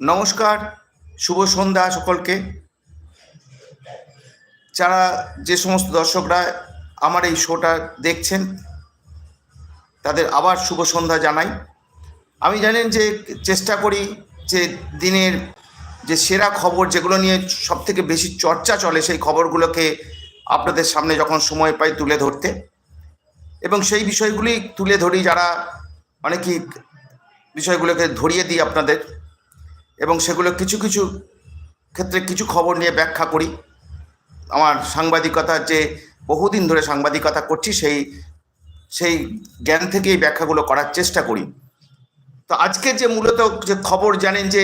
নমস্কার, শুভ সন্ধ্যা সকলকে। যারা যে সমস্ত দর্শকরা আমার এই শোটা দেখছেন, তাদের আবার শুভ সন্ধ্যা জানাই। আমি জানেন যে চেষ্টা করি যে দিনের যে সেরা খবর যেগুলো নিয়ে সব থেকে বেশি চর্চা চলে সেই খবরগুলোকে আপনাদের সামনে যখন সময় পাই তুলে ধরতে। এবং সেই বিষয়গুলি তুলে ধরি যারা অনেকেই বিষয়গুলোকে ধরিয়ে দিই আপনাদের। এবং সেগুলো কিছু কিছু ক্ষেত্রে কিছু খবর নিয়ে ব্যাখ্যা করি। আমার সাংবাদিকতার যে বহুদিন ধরে সাংবাদিকতা করছি, সেই সেই জ্ঞান থেকেই ব্যাখ্যাগুলো করার চেষ্টা করি। তো আজকে যে মূলত যে খবর জানেন যে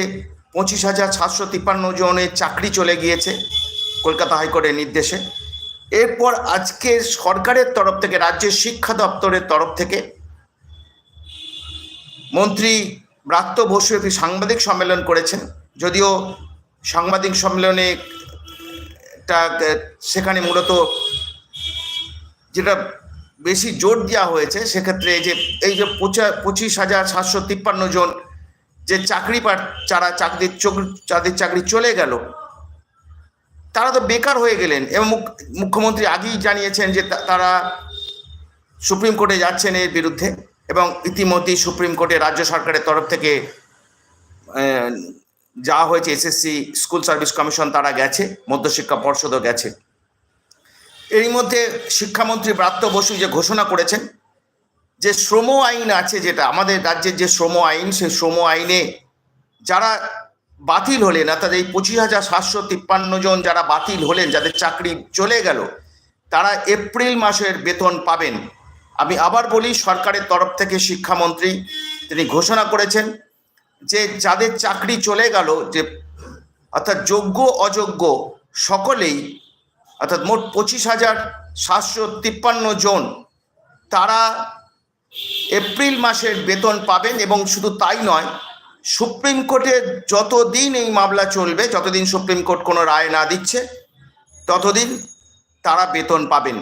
পঁচিশ হাজার সাতশো তিপ্পান্ন জনের চাকরি চলে গিয়েছে কলকাতা হাইকোর্টের নির্দেশে। এরপর আজকে সরকারের তরফ থেকে, রাজ্যের শিক্ষা দপ্তরের তরফ থেকে মন্ত্রী ব্রাত্য বসু একটি সাংবাদিক সম্মেলন করেছেন। যদিও সাংবাদিক সম্মেলনে টা সেখানে মূলত যেটা বেশি জোর দেওয়া হয়েছে, সেক্ষেত্রে এই যে এই যে পঁচা, পঁচিশ হাজার সাতশো তিপ্পান্ন জন যে চাকরি পা যারা চাকরির যাদের চাকরি চলে গেল, তারা তো বেকার হয়ে গেলেন এবং মুখ- মুখ্যমন্ত্রী আগেই জানিয়েছেন যে তারা সুপ্রিম কোর্টে যাচ্ছেন এর বিরুদ্ধে। এবং ইতিমধ্যেই সুপ্রিম কোর্টে রাজ্য সরকারের তরফ থেকে যা হয়েছে এসএসসি স্কুল সার্ভিস কমিশন তারা গেছে, মধ্যশিক্ষা পর্ষদও গেছে। এরই মধ্যে শিক্ষামন্ত্রী ব্রাত্য বসু যে ঘোষণা করেছেন যে শ্রম আইন আছে যেটা, আমাদের রাজ্যের যে শ্রম আইন, সেই শ্রম আইনে যারা বাতিল হলেন, অর্থাৎ এই পঁচিশ হাজার সাতশো তিপ্পান্ন জন যারা বাতিল হলেন, যাদের চাকরি চলে গেল, তারা এপ্রিল মাসের বেতন পাবেন। আমি আবার বলি, সরকারের তরফ থেকে শিক্ষামন্ত্রী তিনি ঘোষণা করেছেন যে যাদের চাকরি চলে গেল, যে অর্থাৎ যোগ্য, অযোগ্য সকলেই, অর্থাৎ মোট পঁচিশ হাজার সাতশো তিপ্পান্ন জন, তারা এপ্রিল মাসের বেতন পাবেন এবং শুধু তাই নয়, সুপ্রিম কোর্টে যতদিন এই মামলা চলবে, যতদিন সুপ্রিম কোর্ট কোনো রায় না দিচ্ছে, ততদিন তারা বেতন পাবেন।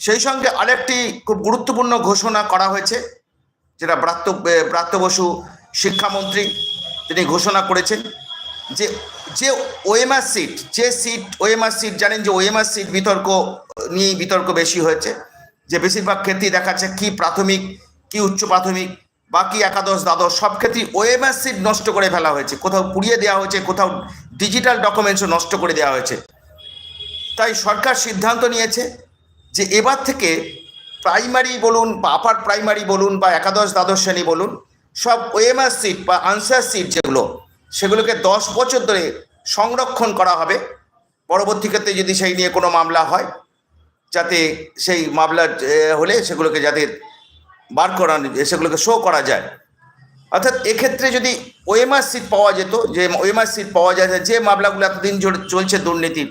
সেই সঙ্গে আরেকটি খুব গুরুত্বপূর্ণ ঘোষণা করা হয়েছে, যেটা ব্রাত্য ব্রাত্য বসু শিক্ষামন্ত্রী তিনি ঘোষণা করেছেন যে যে ওএমআর সিট, যে সিট, ওএমআর সিট, জানেন যে ওএমআর সিট বিতর্ক নিয়ে বিতর্ক বেশি হয়েছে, যে বেশিরভাগ ক্ষেত্রেই দেখাচ্ছে কি প্রাথমিক, কি উচ্চ প্রাথমিক বা কি একাদশ, দ্বাদশ, সব ক্ষেত্রেই ওএমআর সিট নষ্ট করে ফেলা হয়েছে, কোথাও পুড়িয়ে দেওয়া হয়েছে, কোথাও ডিজিটাল ডকুমেন্টসও নষ্ট করে দেওয়া হয়েছে। তাই সরকার সিদ্ধান্ত নিয়েছে যে এবার থেকে প্রাইমারি বলুন বা আপার প্রাইমারি বলুন বা একাদশ, দ্বাদশ শ্রেণি বলুন, সব ওএমআর সিট বা আনসার সিট যেগুলো, সেগুলোকে দশ বছর ধরে সংরক্ষণ করা হবে। পরবর্তী ক্ষেত্রে যদি সেই নিয়ে কোনো মামলা হয়, যাতে সেই মামলা হলে সেগুলোকে যাতে বার করা সেগুলোকে শো করা যায়। অর্থাৎ এক্ষেত্রে যদি ওএমআর সিট পাওয়া যেত, যে ওএমআর সিট পাওয়া যায়, যে মামলাগুলো এতদিন চলছে দুর্নীতির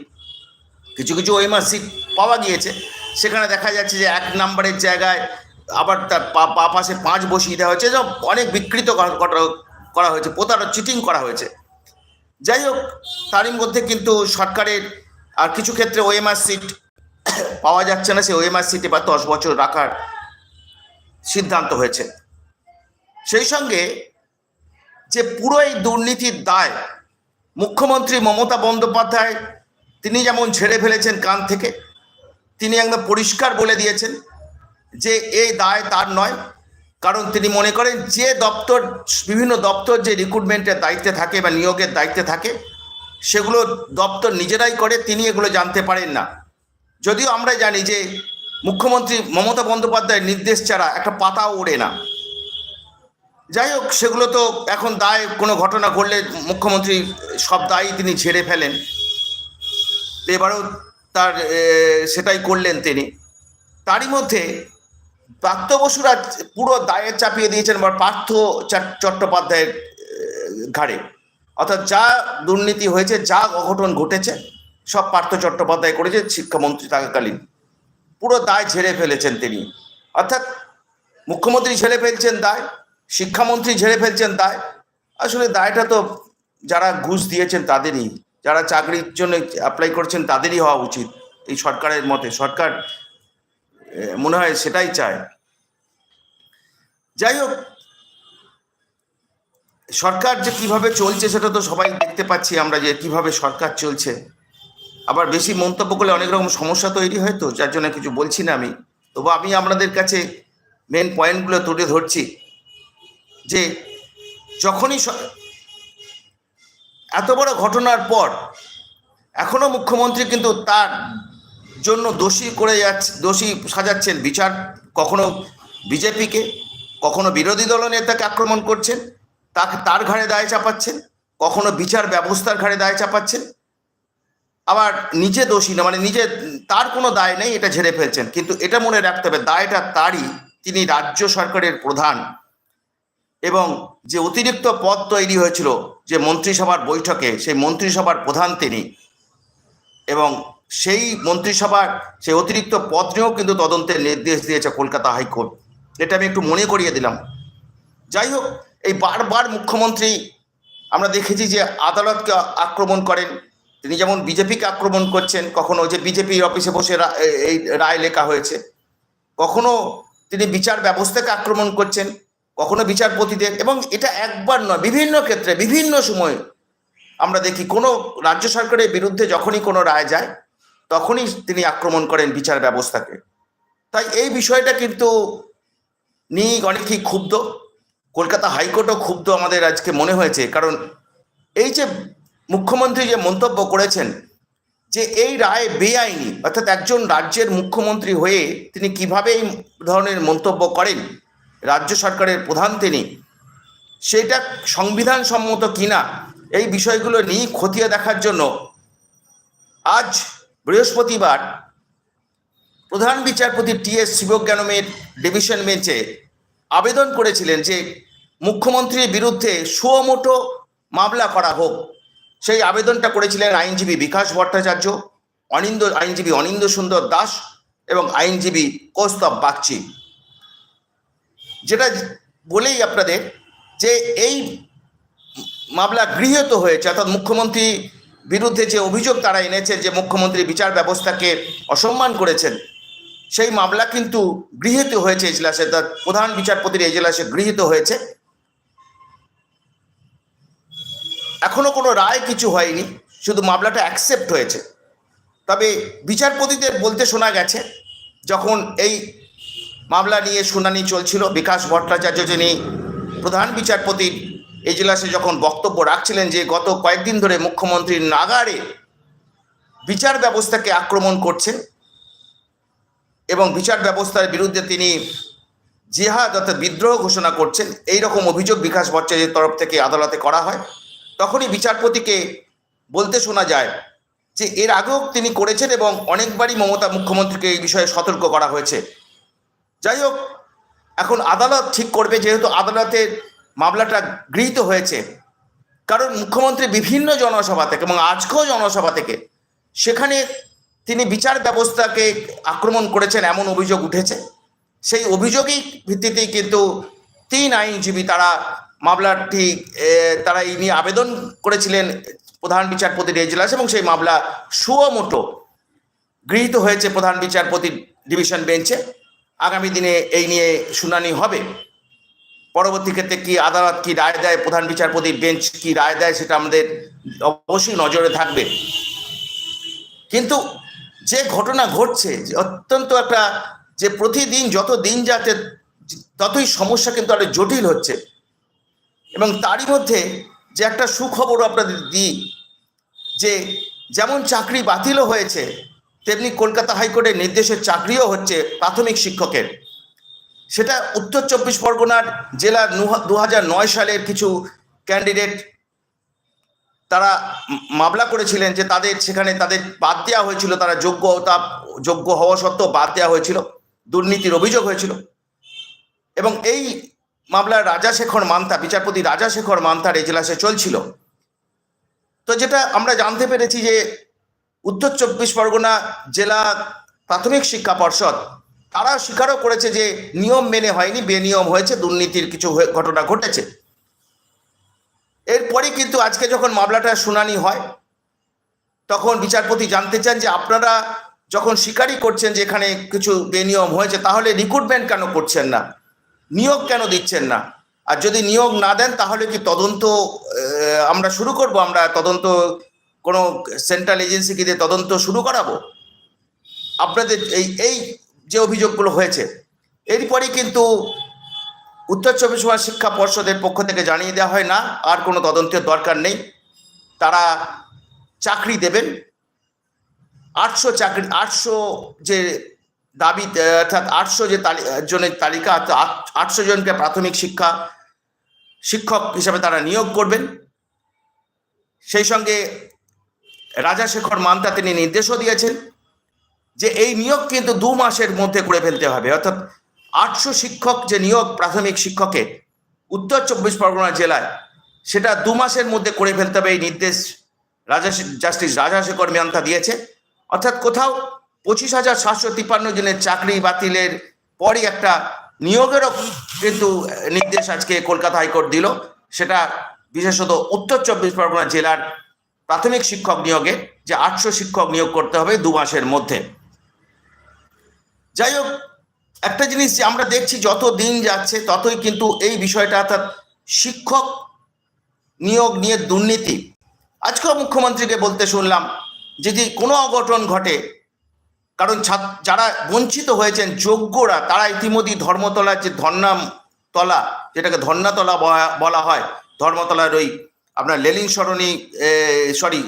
কিছু কিছু ওএমআর সিট পাওয়া গিয়েছে। সেখানে দেখা যাচ্ছে যে এক নম্বরের জায়গায় আবার তার পা- পাশে পাঁচ বসিয়ে দেওয়া হয়েছে। সব অনেক বিকৃত করা হয়েছে। প্রতারক চিটিং করা হয়েছে। যাই হোক, তারই মধ্যে কিন্তু সরকারের আর কিছু ক্ষেত্রে ওএমআর সিট পাওয়া যাচ্ছে না। সেই ওএমআর সিট এবার দশ বছর রাখার সিদ্ধান্ত হয়েছে। সেই সঙ্গে যে পুরো এই দুর্নীতির দায় মুখ্যমন্ত্রী মমতা বন্দ্যোপাধ্যায় তিনি যেমন ঝেড়ে ফেলেছেন কান থেকে, তিনি একদম পরিষ্কার বলে দিয়েছেন যে এই দায় তার নয়। কারণ তিনি মনে করেন যে দপ্তর, বিভিন্ন দপ্তর যে রিক্রুটমেন্টের দায়িত্বে থাকে বা নিয়োগের দায়িত্বে থাকে, সেগুলো দপ্তর নিজেরাই করে, তিনি এগুলো জানতে পারেন না। যদিও আমরা জানি যে মুখ্যমন্ত্রী মমতা বন্দ্যোপাধ্যায়ের নির্দেশ ছাড়া একটা পাতাও ওড়ে না। যাই হোক, সেগুলো তো এখন দায়, কোনো ঘটনা ঘটলে মুখ্যমন্ত্রী সব দায়ই তিনি ঝেড়ে ফেলেন। এবারেও তার সেটাই করলেন তিনি। তারই মধ্যে প্রাত্য বসুরা পুরো দায়ের চাপিয়ে দিয়েছেন বা পার্থ চট- চট্টোপাধ্যায়ের ঘাড়ে। অর্থাৎ যা দুর্নীতি হয়েছে, যা অঘটন ঘটেছে, সব পার্থ চট্টোপাধ্যায় করেছে, শিক্ষামন্ত্রী থাকাকালীন। পুরো দায় ঝেড়ে ফেলেছেন তিনি। অর্থাৎ মুখ্যমন্ত্রী ঝেড়ে ফেলছেন দায়, শিক্ষামন্ত্রী ঝেড়ে ফেলছেন দায়। আসলে দায়টা তো যারা ঘুষ দিয়েছেন তাদেরই। যারা চাকরির জন্য অ্যাপ্লাই করছেন তাদেরই হওয়া উচিত এই সরকারের মতে। সরকার মনে হয় সেটাই চায়। যাই হোক, সরকার যে কীভাবে চলছে সেটা তো সবাই দেখতে পাচ্ছি আমরা যে কীভাবে সরকার চলছে। আবার বেশি মন্তব্য করলে অনেক রকম সমস্যা তৈরি হয় তো, যার জন্য কিছু বলছি না আমি। তবু আমি আপনাদের কাছে মেন পয়েন্টগুলো তুলে ধরছি যে যখনই এত বড় ঘটনার পর এখনও মুখ্যমন্ত্রী কিন্তু তার জন্য দোষী করে যাচ্ছে, দোষী সাজাচ্ছেন বিচার। কখনো বিজেপিকে, কখনো বিরোধী দল নেতাকে আক্রমণ করছেন তাকে তার ঘাড়ে দায় চাপাচ্ছেন, কখনো বিচার ব্যবস্থার ঘাড়ে দায় চাপাচ্ছেন। আবার নিজে দোষী না মানে নিজে, তার কোনো দায় নেই, এটা ঝেড়ে ফেলছেন। কিন্তু এটা মনে রাখতে হবে, দায়টা তারই, তিনি রাজ্য সরকারের প্রধান। এবং যে অতিরিক্ত পদ তৈরি হয়েছিল যে মন্ত্রিসভার বৈঠকে সেই মন্ত্রিসভার প্রধান তিনি এবং সেই মন্ত্রিসভার সেই অতিরিক্ত পদ নিয়েও কিন্তু তদন্তের নির্দেশ দিয়েছে কলকাতা হাইকোর্ট। এটা আমি একটু মনে করিয়ে দিলাম। যাই হোক, এই বারবার মুখ্যমন্ত্রী আমরা দেখেছি যে আদালতকে আক্রমণ করেন। তিনি যেমন বিজেপিকে আক্রমণ করছেন, কখনো যে বিজেপির অফিসে বসে এই রায় লেখা হয়েছে। কখনো তিনি বিচার ব্যবস্থাকে আক্রমণ করছেন। কখনো বিচারপতিদের, এবং এটা একবার নয়, বিভিন্ন ক্ষেত্রে, বিভিন্ন সময় আমরা দেখি কোনো রাজ্য সরকারের বিরুদ্ধে যখনই কোনো রায় যায়, তখনই তিনি আক্রমণ করেন বিচার ব্যবস্থাকে। তাই এই বিষয়টা কিন্তু নিয়ে অনেকেই ক্ষুব্ধ। কলকাতা হাইকোর্টও ক্ষুব্ধ আমাদের আজকে মনে হয়েছে, কারণ এই যে মুখ্যমন্ত্রী যে মন্তব্য করেছেন, যে এই রায় বেআইনি, অর্থাৎ একজন রাজ্যের মুখ্যমন্ত্রী হয়ে তিনি কীভাবে এই ধরনের মন্তব্য করেন রাজ্য সরকারের প্রধান তিনি, সেটা সংবিধান সম্মত কিনা এই বিষয়গুলো নিয়ে খতিয়ে দেখার জন্য আজ বৃহস্পতিবার প্রধান বিচারপতি টি এস শিবজ্ঞানমের ডিভিশন বেঞ্চে আবেদন করেছিলেন যে মুখ্যমন্ত্রীর বিরুদ্ধে সুমোটো মামলা করা হোক। সেই আবেদনটা করেছিলেন আইনজীবী বিকাশ ভট্টাচার্য, অনিন্দ, আইনজীবী অনিন্দ সুন্দর দাস এবং আইনজীবী কৌস্তব বাগচি। যেটা বলেই আপনাদের যে এই মামলা গৃহীত হয়েছে, অর্থাৎ মুখ্যমন্ত্রী বিরুদ্ধে যে অভিযোগ তারা এনেছেন যে মুখ্যমন্ত্রী বিচার ব্যবস্থাকে অসম্মান করেছেন, সেই মামলা কিন্তু গৃহীত হয়েছে এজলাসে তার প্রধান বিচারপতির এজলাসে গৃহীত হয়েছে। এখনও কোনো রায় কিছু হয়নি, শুধু মামলাটা অ্যাকসেপ্ট হয়েছে। তবে বিচারপতিদের বলতে শোনা গেছে, যখন এই মামলা নিয়ে শুনানি চলছিল। বিকাশ ভট্টাচার্য যিনি প্রধান বিচারপতির এজলাসে যখন বক্তব্য রাখছিলেন যে গত কয়েকদিন ধরে মুখ্যমন্ত্রীর নাগারে বিচার ব্যবস্থাকে আক্রমণ করছেন এবং বিচার ব্যবস্থার বিরুদ্ধে তিনি জিহাদ অর্থাৎ বিদ্রোহ ঘোষণা করছেন এই রকম অভিযোগ বিকাশ ভট্টাচার্যের তরফ থেকে আদালতে করা হয়। তখনই বিচারপতিকে বলতে শোনা যায় যে এর আগেও তিনি করেছেন এবং অনেকবারই মমতা মুখ্যমন্ত্রীকে এই বিষয়ে সতর্ক করা হয়েছে। যাই হোক এখন আদালত ঠিক করবে যেহেতু আদালতের মামলাটা গৃহীত হয়েছে। কারণ মুখ্যমন্ত্রী বিভিন্ন জনসভা থেকে এবং আজকেও জনসভা থেকে সেখানে তিনি বিচার ব্যবস্থাকে আক্রমণ করেছেন এমন অভিযোগ উঠেছে। সেই অভিযোগই ভিত্তিতেই কিন্তু তিন আইনজীবী তারা মামলাটি তারা এই নিয়ে আবেদন করেছিলেন প্রধান বিচারপতির এজলাস এবং সেই মামলা সুয়মোটো গৃহীত হয়েছে প্রধান বিচারপতির ডিভিশন বেঞ্চে। আগামী দিনে এই নিয়ে শুনানি হবে? পরবর্তী ক্ষেত্রে কি আদালত কি রায় দেয়? প্রধান বিচারপতির বেঞ্চ কি রায় দেয় সেটা আমাদের অবশ্যই নজরে থাকবে। কিন্তু যে ঘটনা ঘটছে অত্যন্ত একটা যে প্রতিদিন যত দিন যাতে ততই সমস্যা কিন্তু আরও জটিল হচ্ছে। এবং তারই মধ্যে যে একটা সুখবর আপনাদের দিই, যে যেমন চাকরি বাতিলও হয়েছে তেমনি কলকাতা হাইকোর্টের নির্দেশের চাকরিও হচ্ছে প্রাথমিক শিক্ষকের। সেটা উত্তর চব্বিশ পরগনার জেলার দু নয় সালের কিছু ক্যান্ডিডেট তারা মামলা করেছিলেন যে তাদের সেখানে তাদের বাদ দেওয়া হয়েছিল, তারা যোগ্য যোগ্যতা যোগ্য হওয়া সত্ত্বেও বাদ দেওয়া হয়েছিল, দুর্নীতির অভিযোগ হয়েছিল। এবং এই মামলার রাজাশেখর মান্তা, বিচারপতি রাজাশেখর মান্তার এজলাসে চলছিল। তো যেটা আমরা জানতে পেরেছি যে উত্তর চব্বিশ পরগনা জেলা প্রাথমিক শিক্ষা পর্ষদ, তারা স্বীকারও করেছে যে নিয়ম মেনে হয়নি, বেনিয়ম হয়েছে, দুর্নীতির কিছু ঘটনা ঘটেছে। এরপরে কিন্তু আজকে যখন মামলাটা শুনানি হয়, তখন বিচারপতি জানতে চান যে আপনারা যখন স্বীকারই করছেন যে এখানে কিছু বেনিয়ম হয়েছে, তাহলে রিক্রুটমেন্ট কেন করছেন না? নিয়োগ কেন দিচ্ছেন না? আর যদি নিয়োগ না দেন, তাহলে কি তদন্ত আমরা শুরু করব? আমরা তদন্ত কোনো সেন্ট্রাল এজেন্সিকে দিয়ে তদন্ত শুরু করাবো? আপনাদের এই এই যে অভিযোগগুলো হয়েছে, এরপরই কিন্তু উত্তর চব্বিশ পরগনা শিক্ষা পর্ষদের পক্ষ থেকে জানিয়ে দেওয়া হয়, না, আর কোনো তদন্তের দরকার নেই। তারা চাকরি দেবেন। আটশো চাকরি, আটশো যে দাবি, অর্থাৎ আটশো যে জনের তালিকা, আটশো জনকে প্রাথমিক শিক্ষা শিক্ষক হিসাবে তারা নিয়োগ করবেন। সেই সঙ্গে রাজাশেখর মান্তা তিনি নির্দেশও দিয়েছেন যে এই নিয়োগ কিন্তু দু মাসের মধ্যে করে ফেলতে হবে। অর্থাৎ আটশো শিক্ষক যে নিয়োগ প্রাথমিক শিক্ষকে উত্তর চব্বিশ পরগনা জেলায়, সেটা দু মাসের মধ্যে করে ফেলতে হবে এই নির্দেশ রাজা জাস্টিস রাজাশেখর মিয়ান্তা দিয়েছে। অর্থাৎ কোথাও পঁচিশ হাজার সাতশো তিপ্পান্ন জনের চাকরি বাতিলের পরই একটা নিয়োগেরও কিন্তু নির্দেশ আজকে কলকাতা হাইকোর্ট দিল। সেটা বিশেষত উত্তর চব্বিশ পরগনা জেলার প্রাথমিক শিক্ষক নিয়োগে যে আটশো শিক্ষক নিয়োগ করতে হবে দু মাসের মধ্যে। যাই হোক, একটা জিনিস যে আমরা দেখছি যত দিন যাচ্ছে ততই কিন্তু এই বিষয়টা অর্থাৎ শিক্ষক নিয়োগ নিয়ে দুর্নীতি। আজকেও মুখ্যমন্ত্রীকে বলতে শুনলাম যদি কোনো অঘটন ঘটে, কারণ যারা বঞ্চিত হয়েছেন, যোগ্যরা, তারা ইতিমধ্যেই ধর্মতলার যে ধর্নাতলা যেটাকে ধর্নাতলা বলা হয়, ধর্মতলার ওই আপনার লেলিন সরণি সরি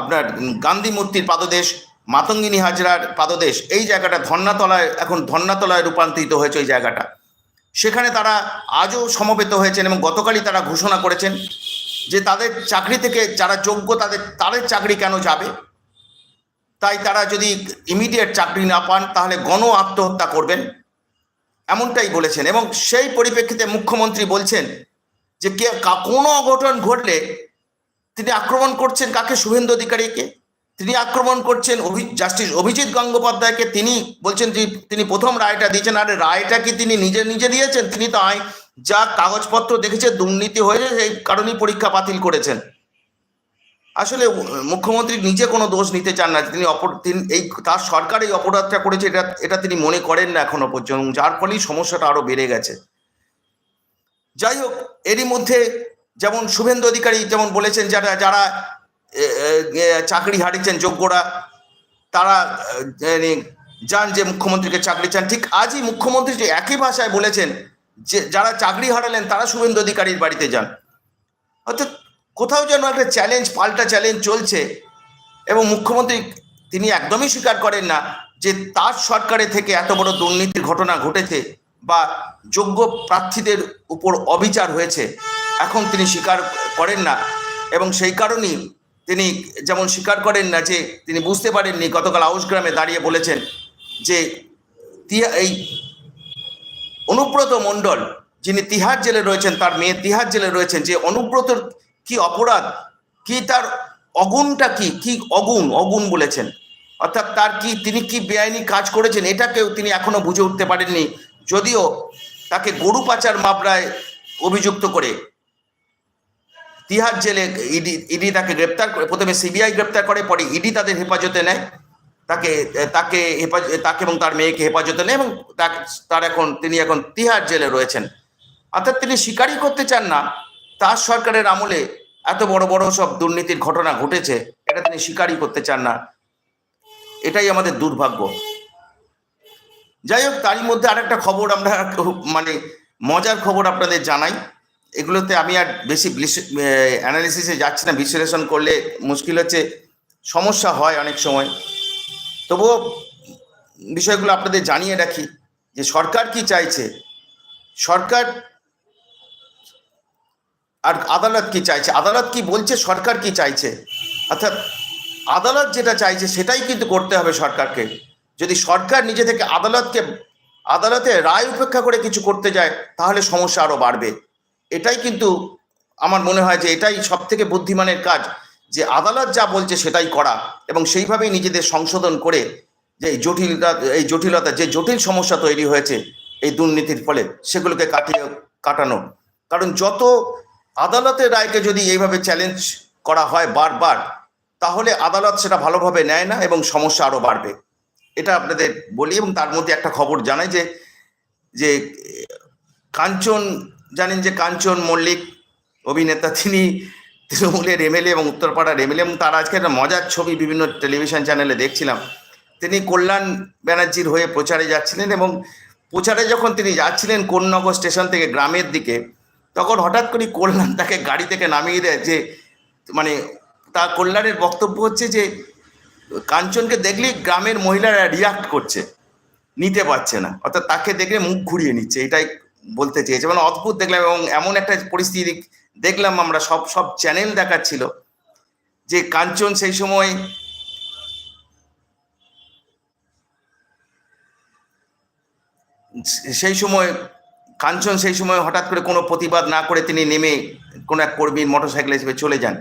আপনার গান্ধী মূর্তির পাদদেশ, মাতঙ্গিনী হাজরার পাদদেশ, এই জায়গাটা ধর্নাতলায় এখন ধর্নাতলায় রূপান্তরিত হয়েছে ওই জায়গাটা। সেখানে তারা আজও সমবেত হয়েছেন এবং গতকালই তারা ঘোষণা করেছেন যে তাদের চাকরি থেকে যারা যোগ্য, তাদের তাদের চাকরি কেন যাবে? তাই তারা যদি ইমিডিয়েট চাকরি না পান, তাহলে গণ আত্মহত্যা করবেন, এমনটাই বলেছেন। এবং সেই পরিপ্রেক্ষিতে মুখ্যমন্ত্রী বলছেন যে কে কোনো অঘটন ঘটলে তিনি আক্রমণ করছেন কাকে? শুভেন্দু অধিকারীকে। তিনি আক্রমণ করছেন অভি জাস্টিস অভিজিৎ গঙ্গোপাধ্যায়কে। তিনি বলছেন যে তিনি প্রথম রায়টা দিয়েছেন। আরে রায়টা কি তিনি নিজে নিজে দিয়েছেন? তিনি তো আইন যা কাগজপত্র দেখেছে, দুর্নীতি হয়েছে সেই কারণেই পরীক্ষা বাতিল করেছেন। আসলে মুখ্যমন্ত্রী নিজে কোনো দোষ নিতে চান না। তিনি অপর তিনি এই তার সরকার এই অপরাধটা করেছে, এটা এটা তিনি মনে করেন না এখনও পর্যন্ত। যার ফলেই সমস্যাটা আরও বেড়ে গেছে। যাই হোক, এরই মধ্যে যেমন শুভেন্দু অধিকারী যেমন বলেছেন, যারা যারা চাকরি হারিয়েছেন যোগ্যরা, তারা যান যে মুখ্যমন্ত্রীকে চাকরি চান। ঠিক আজই মুখ্যমন্ত্রী যে একই ভাষায় বলেছেন যে, যারা চাকরি হারালেন, তারা শুভেন্দু অধিকারীর বাড়িতে যান। অর্থাৎ কোথাও যেন একটা চ্যালেঞ্জ পাল্টা চ্যালেঞ্জ চলছে এবং মুখ্যমন্ত্রী তিনি একদমই স্বীকার করেন না যে তার সরকারে থেকে এত বড় দুর্নীতির ঘটনা ঘটেছে। বা যোগ্য প্রার্থীদের উপর অবিচার হয়েছে, এখন তিনি স্বীকার করেন না। এবং সেই কারণেই তিনি যেমন স্বীকার করেন না যে তিনি বুঝতে পারেননি, গতকাল আউসগ্রামে দাঁড়িয়ে বলেছেন যে এই অনুব্রত মণ্ডল, যিনি তিহার জেলে রয়েছেন, তার মেয়ে তিহার জেলে রয়েছেন, যে অনুব্রতর কি অপরাধ, কি তার অগুণটা কি কি অগুণ অগুণ বলেছেন। অর্থাৎ তার কি, তিনি কি বেআইনি কাজ করেছেন, এটাকেও তিনি এখনও বুঝে উঠতে পারেননি। যদিও তাকে গরু পাচার মামলায় অভিযুক্ত করে তিহার জেলে ইডি ইডি তাকে গ্রেপ্তার করে, প্রথমে সিবিআই গ্রেপ্তার করে, পরে ইডি তাদের হেফাজতে নেয়। তাকে তাকে হেফাজ, তাকে এবং তার মেয়েকে হেফাজতে নেয় এবং তার এখন, তিনি এখন তিহার জেলে রয়েছেন। অর্থাৎ তিনি স্বীকারই করতে চান না, তার সরকারের আমলে এত বড় বড় সব দুর্নীতির ঘটনা ঘটেছে, এটা তিনি স্বীকারই করতে চান না। এটাই আমাদের দুর্ভাগ্য। যাই হোক, তারই মধ্যে আরেকটা খবর আমরা মানে মজার খবর আপনাদের জানাই। এগুলোতে আমি আর বেশি অ্যানালিসিসে যাচ্ছি না, বিশ্লেষণ করলে মুশকিল হচ্ছে, সমস্যা হয় অনেক সময়। তবুও বিষয়গুলো আপনাদের জানিয়ে রাখি, যে সরকার কি চাইছে? সরকার আর আদালত কি চাইছে? আদালত কি বলছে, সরকার কি চাইছে? অর্থাৎ আদালত যেটা চাইছে, সেটাই কিন্তু করতে হবে সরকারকে। যদি সরকার নিজে থেকে আদালতকে, আদালতে রায় উপেক্ষা করে কিছু করতে যায়, তাহলে সমস্যা আরও বাড়বে। এটাই কিন্তু আমার মনে হয় যে এটাই সব থেকে বুদ্ধিমানের কাজ, যে আদালত যা বলছে সেটাই করা এবং সেইভাবেই নিজেদের সংশোধন করে যে এই জটিলতা এই জটিলতা, যে জটিল সমস্যা তৈরি হয়েছে এই দুর্নীতির ফলে সেগুলোকে কাটিয়ে কাটানো। কারণ যত আদালতের রায়কে যদি এইভাবে চ্যালেঞ্জ করা হয় বারবার, তাহলে আদালত সেটা ভালোভাবে নেয় না এবং সমস্যা আরও বাড়বে। এটা আপনাদের বলি এবং তার মধ্যে একটা খবর জানাই যে যে কাঞ্চন, জানেন যে কাঞ্চন মল্লিক অভিনেতা, তিনি তৃণমূলের এমএলএ এবং উত্তরপাড়ার এমএলএ এবং তার আজকে একটা মজার ছবি বিভিন্ন টেলিভিশন চ্যানেলে দেখছিলাম। তিনি কল্যাণ ব্যানার্জির হয়ে প্রচারে যাচ্ছিলেন এবং প্রচারে যখন তিনি যাচ্ছিলেন কোন্নগর স্টেশন থেকে গ্রামের দিকে, তখন হঠাৎ করে কল্যাণ তাকে গাড়ি থেকে নামিয়ে দেয় যে মানে তা কল্যাণের বক্তব্য হচ্ছে যে কাঞ্চনকে দেখলেই গ্রামের মহিলারা রিয়াক্ট করছে, নিতে পারছে না। অর্থাৎ তাকে দেখলে মুখ ঘুরিয়ে নিচ্ছে, এটাই বলতে চেয়েছে। মানে অদ্ভুত দেখলাম এবং এমন একটা পরিস্থিতি দেখলাম আমরা, সব সব চ্যানেল দেখাচ্ছিল যে কাঞ্চন সেই সময় সেই সময়, কাঞ্চন সেই সময় হঠাৎ করে কোনো প্রতিবাদ না করে তিনি নেমে কোনো এক কর্মীর মোটরসাইকেলে হিসেবে চলে যান।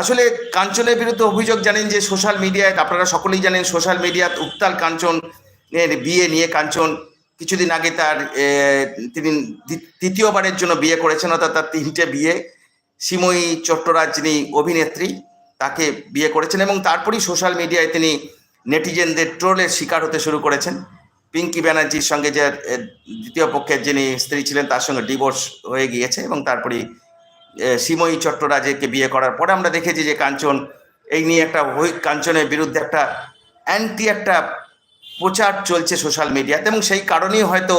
আসলে কাঞ্চনের বিরুদ্ধে অভিযোগ জানেন যে সোশ্যাল মিডিয়ায়, আপনারা সকলেই জানেন সোশ্যাল মিডিয়াত উত্তাল কাঞ্চন বিয়ে নিয়ে কাঞ্চন কিছুদিন আগে তার তিনি তৃতীয়বারের জন্য বিয়ে করেছেন, অর্থাৎ তার তিনটে বিয়ে। সিময়ী চট্টরাজ, যিনি অভিনেত্রী, তাকে বিয়ে করেছেন এবং তারপরই সোশ্যাল মিডিয়ায় তিনি নেটিজেনদের ট্রোলের শিকার হতে শুরু করেছেন। পিঙ্কি ব্যানার্জির সঙ্গে যে দ্বিতীয় পক্ষের যিনি স্ত্রী ছিলেন, তার সঙ্গে ডিভোর্স হয়ে গিয়েছে এবং তারপরে সিময়ী চট্টরাজকে বিয়ে করার পরে আমরা দেখেছি যে কাঞ্চন, এই নিয়ে একটা ওই কাঞ্চনের বিরুদ্ধে একটা অ্যান্টি একটা প্রচার চলছে সোশ্যাল মিডিয়াতে এবং সেই কারণেই হয়তো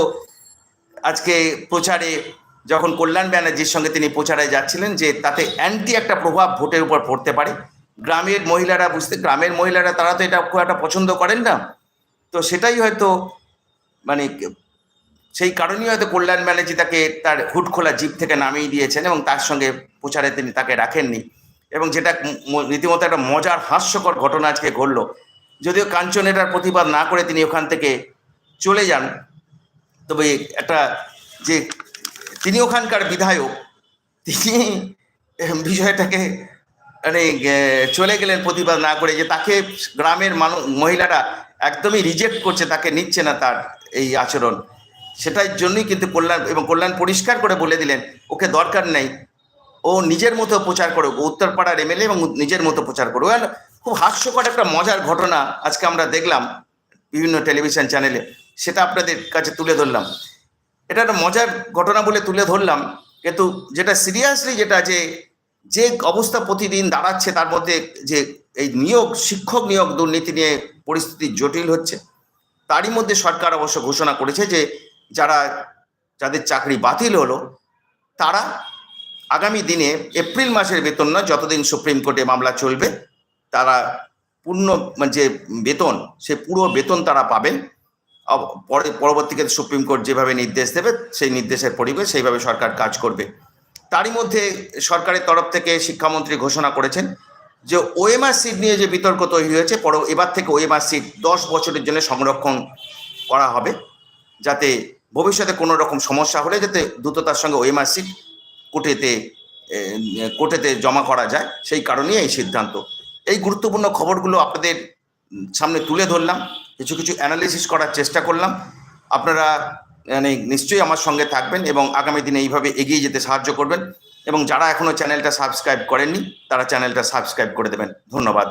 আজকে প্রচারে যখন কল্যাণ ব্যানার্জির সঙ্গে তিনি প্রচারে যাচ্ছিলেন যে তাতে অ্যান্টি একটা প্রভাব ভোটের উপর পড়তে পারে। গ্রামের মহিলারা বুঝতে, গ্রামের মহিলারা তারা তো এটা খুব একটা পছন্দ করেন না। তো সেটাই হয়তো মানে সেই কারণেই হয়তো কল্যাণ ব্যানার্জি তাকে তার হুট খোলা জিপ থেকে নামিয়ে দিয়েছেন এবং তার সঙ্গে প্রচারে তিনি তাকে রাখেননি। এবং যেটা রীতিমতো একটা মজার হাস্যকর ঘটনা আজকে ঘটল। যদিও কাঞ্চন এটার প্রতিবাদ না করে তিনি ওখান থেকে চলে যান, তবে একটা যে তিনি ওখানকার বিধায়ক, তিনি বিষয়টাকে মানে চলে গেলেন প্রতিবাদ না করে যে তাকে গ্রামের মানুষ মহিলারা একদমই রিজেক্ট করছে, তাকে নিচ্ছে না তার এই আচরণ। সেটার জন্যই কিন্তু কল্যাণ এবং কল্যাণ পরিষ্কার করে বলে দিলেন, ওকে দরকার নেই। ও নিজের মতো প্রচার করুক উত্তরপাড়ার এমএলএ এবং নিজের মতো প্রচার করুক। খুব হাস্যকর একটা মজার ঘটনা আজকে আমরা দেখলাম বিভিন্ন টেলিভিশন চ্যানেলে, সেটা আপনাদের কাছে তুলে ধরলাম। এটা একটা মজার ঘটনা বলে তুলে ধরলাম, কিন্তু যেটা সিরিয়াসলি যেটা যে যে অবস্থা প্রতিদিন দাঁড়াচ্ছে তার মধ্যে যে এই নিয়োগ, শিক্ষক নিয়োগ দুর্নীতি নিয়ে পরিস্থিতি জটিল হচ্ছে, তারই মধ্যে সরকার অবশ্য ঘোষণা করেছে যে যারা যাদের চাকরি বাতিল হলো, তারা আগামী দিনে এপ্রিল মাসের বেতন নয়, যতদিন সুপ্রিম কোর্টে মামলা চলবে, তারা পূর্ণ মানে যে বেতন, সে পুরো বেতন তারা পাবেন। পরে পরবর্তীকালে সুপ্রিম কোর্ট যেভাবে নির্দেশ দেবে, সেই নির্দেশের পরিবেশ সেইভাবে সরকার কাজ করবে। তারই মধ্যে সরকারের তরফ থেকে শিক্ষামন্ত্রী ঘোষণা করেছেন যে ওএমআর সিট নিয়ে যে বিতর্ক তৈরি হয়েছে পর এবার থেকে ওএমআর সিট দশ বছরের জন্য সংরক্ষণ করা হবে, যাতে ভবিষ্যতে কোনো রকম সমস্যা হলে যাতে দ্রুততার সঙ্গে ওএমআর সিট কোর্টেতে এ, কোর্টেতে জমা করা যায় সেই কারণেই এই সিদ্ধান্ত। এই গুরুত্বপূর্ণ খবরগুলো আপনাদের সামনে তুলে ধরলাম কিছু কিছু অ্যানালিসিস করার চেষ্টা করলাম। আপনারা মানে নিশ্চয়ই আমার সঙ্গে থাকবেন এবং আগামী দিনে এইভাবে এগিয়ে যেতে সাহায্য করবেন। এবং যারা এখনও চ্যানেলটা সাবস্ক্রাইব করেননি তারা চ্যানেলটা সাবস্ক্রাইব করে দেবেন। ধন্যবাদ।